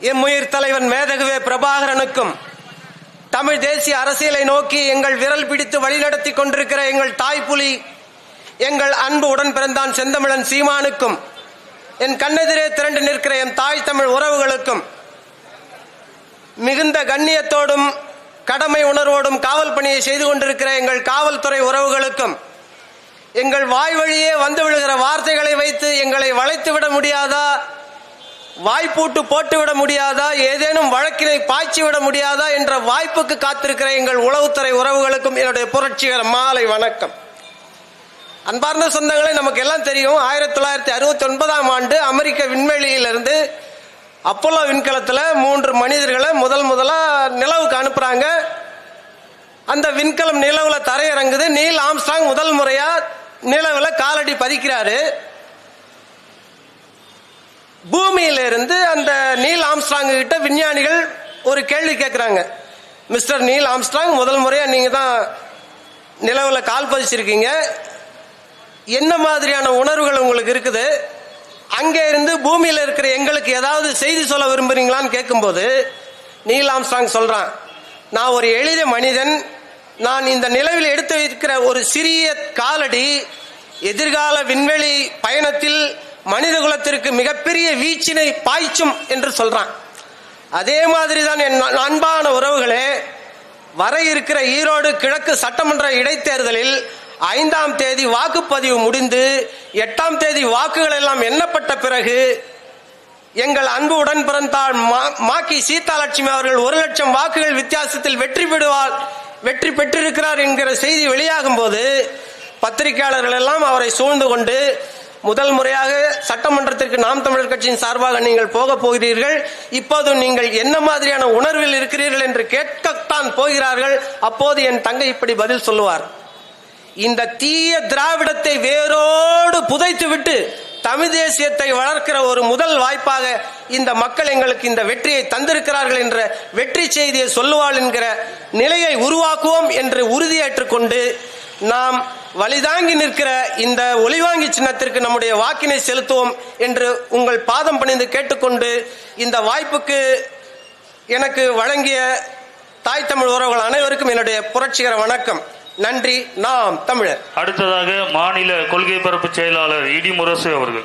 M உயிர் தலைவன் மேதகுவே பிரபாகரனுக்கும் தமிழ் தேசிய அரசியலை நோக்கி எங்கள் விரல் பிடித்து வழிநடத்தி கொண்டிருக்கிற எங்கள் தாய்ப்புலி எங்கள் அன்பு உடன் பிறந்தான் செந்தமிழன் சீமானுக்கும் என் கண்ணெதிரே திரண்டு நிற்கிற என் தாய் தமிழ் உறவுகளுக்கும் மிகுந்த கண்ணியத்தோடும் கடமை உணர்வோடும் காவல் பணியை செய்து கொண்டிருக்கிற எங்கள் காவல்துறை உறவுகளுக்கும் எங்கள் வாய் வழியே வந்து விழுகிற வார்த்தைகளை வைத்து எங்களை வளைத்து விட முடியாதா? வாய்ப்பூட்டு போட்டுவிட முடியாதா? ஏதேனும் வழக்கினை பாய்ச்சி விட முடியாதா? என்ற வாய்ப்புக்கு காத்திருக்கிற எங்கள் உளவுத்துறை உறவுகளுக்கும் என்னுடைய புரட்சிகர மாலை வணக்கம். அன்பார்ந்த சொந்தங்களை நமக்கு எல்லாம் தெரியும் ஆயிரத்தி தொள்ளாயிரத்தி அறுபத்தி ஒன்பதாம் ஆண்டு அமெரிக்க விண்வெளியிலிருந்து அப்போலோ விண்கலத்தில் மூன்று மனிதர்களை முதல் முதலாக நிலவுக்கு அனுப்புறாங்க. அந்த விண்கலம் நிலவுல தரையிறங்குது. நீல் ஆம்ஸ்டாங் முதல் முறையாக நிலவில் காலடி பதிக்கிறாரு. பூமியில இருந்து அந்த நீல் ஆம்ஸ்ட்ராங் கிட்ட விஞ்ஞானிகள் ஒரு கேள்வி கேட்குறாங்க மிஸ்டர் நீல் ஆம்ஸ்ட்ராங் முதல் முறையா நீங்க தான் நிலவுல கால் பதிச்சிருக்கீங்க. என்ன மாதிரியான உணர்வுகள் உங்களுக்கு இருக்குது? அங்கே இருந்து பூமியில இருக்கிற எங்களுக்கு ஏதாவது செய்தி சொல்ல விரும்புறீங்களான்னு கேட்கும்போது நீல் ஆம்ஸ்ட்ராங் சொல்றான் நான் ஒரு எளிய மனிதன். நான் இந்த நிலவில் எடுத்து வைக்கிற ஒரு சிறிய காலடி எதிர்கால விண்வெளி பயணத்தில் மனித குலத்திற்கு மிகப்பெரிய வீச்சினை பாய்ச்சும் என்று சொல்றான். அதே மாதிரி தான் என் அன்பான உறவுகளே வர இருக்கிற ஈரோடு கிழக்கு சட்டமன்ற இடைத்தேர்தலில் ஐந்தாம் தேதி வாக்குப்பதிவு முடிந்து எட்டாம் தேதி வாக்குகள் எல்லாம் எண்ணப்பட்ட பிறகு எங்கள் அன்பு உடன் பிறந்தால் மா- மாக்கி சீதாலட்சுமி அவர்கள் ஒரு லட்சம் வாக்குகள் வித்தியாசத்தில் வெற்றி பெறுவார் வெற்றி பெற்றிருக்கிறார் என்கிற செய்தி வெளியாகும் போது பத்திரிகையாளர்கள் எல்லாம் அவரை சூழ்ந்து கொண்டு முதல் முறையாக சட்டமன்றத்திற்கு நாம் தமிழர் கட்சியின் சார்பாக நீங்கள் போக போகிறீர்கள். இப்போது நீங்கள் என்ன மாதிரியான உணர்வில் இருக்கிறீர்கள் என்று கேட்கத்தான் போகிறார்கள். அப்போது என் தங்கை இப்படி பதில் சொல்லுவார். இந்த தீய திராவிடத்தை வேரோடு புதைத்து விட்டு தமிழ் தேசியத்தை வளர்க்கிற ஒரு முதல் வாய்ப்பாக இந்த மக்கள் எங்களுக்கு இந்த வெற்றியை தந்திருக்கிறார்கள் என்ற வெற்றி செய்தியை சொல்லுவாள் என்கிற நிலையை உருவாக்குவோம் என்று உறுதியேற்றுக் கொண்டு நாம் வழிதாங்கி நிற்கிற இந்த ஒளிவாங்கி சின்னத்திற்கு நம்முடைய வாக்கினை செலுத்துவோம் என்று உங்கள் பாதம் பணிந்து கேட்டுக்கொண்டு இந்த வாய்ப்புக்கு எனக்கு வழங்கிய தாய் தமிழ் உறவுகள் அனைவருக்கும் என்னுடைய புரட்சிகர வணக்கம். நன்றி. நாம் தமிழர். அடுத்ததாக மாநில கொள்கை பரப்பு செயலாளர் இடி முரசு அவர்கள்.